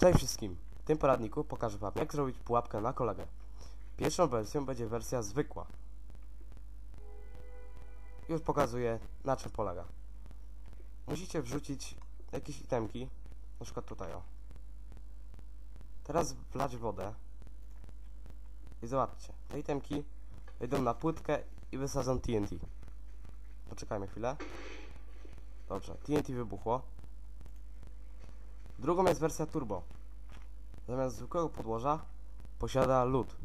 Cześć wszystkim! W tym poradniku pokażę Wam jak zrobić pułapkę na kolegę. Pierwszą wersją będzie wersja zwykła. Już pokazuję na czym polega. Musicie wrzucić jakieś itemki, na przykład tutaj o. Teraz wlać wodę i zobaczcie, te itemki wejdą na płytkę i wysadzą TNT. Poczekajmy chwilę. Dobrze, TNT wybuchło. Drugą jest wersja turbo. Zamiast zwykłego podłoża posiada lód.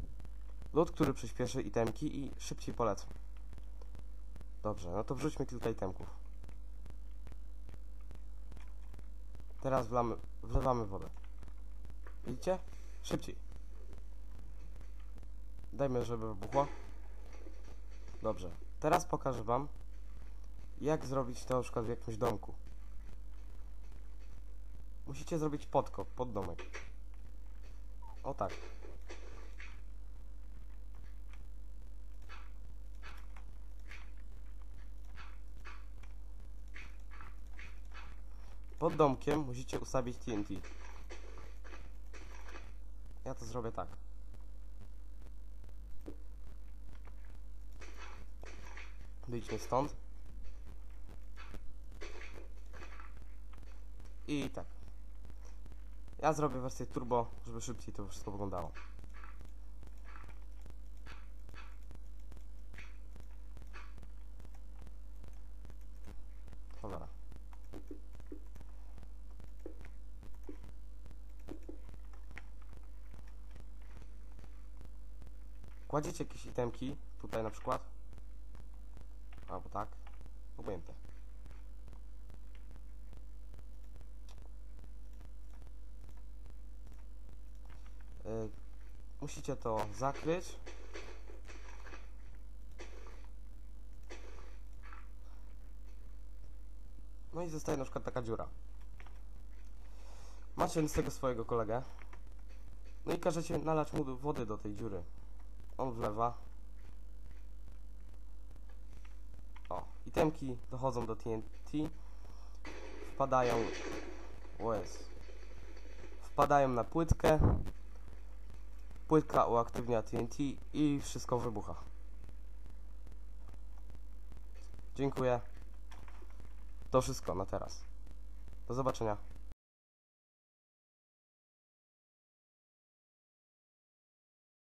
Lód, który przyspieszy itemki i szybciej polecą. Dobrze, no to wrzućmy kilka itemków. Teraz wlamy, wlewamy wodę. Widzicie? Szybciej. Dajmy, żeby wybuchło. Dobrze. Teraz pokażę Wam, jak zrobić to na przykład w jakimś domku. Musicie zrobić podkop pod domek. O tak. Pod domkiem musicie ustawić TNT. Ja to zrobię tak. Wyjdźmy stąd. I tak. Ja zrobię wersję turbo, żeby szybciej to wszystko wyglądało. Cholera. Kładziecie jakieś itemki, tutaj na przykład. Albo tak. Obojętne. Musicie to zakryć. No i zostaje na przykład taka dziura. Macie z tego swojego kolegę. No i każecie nalać mu wody do tej dziury. On wlewa. O, itemki dochodzą do TNT. Wpadają... Jest. Wpadają na płytkę. Płytka uaktywnia TNT i wszystko wybucha. Dziękuję. To wszystko na teraz. Do zobaczenia.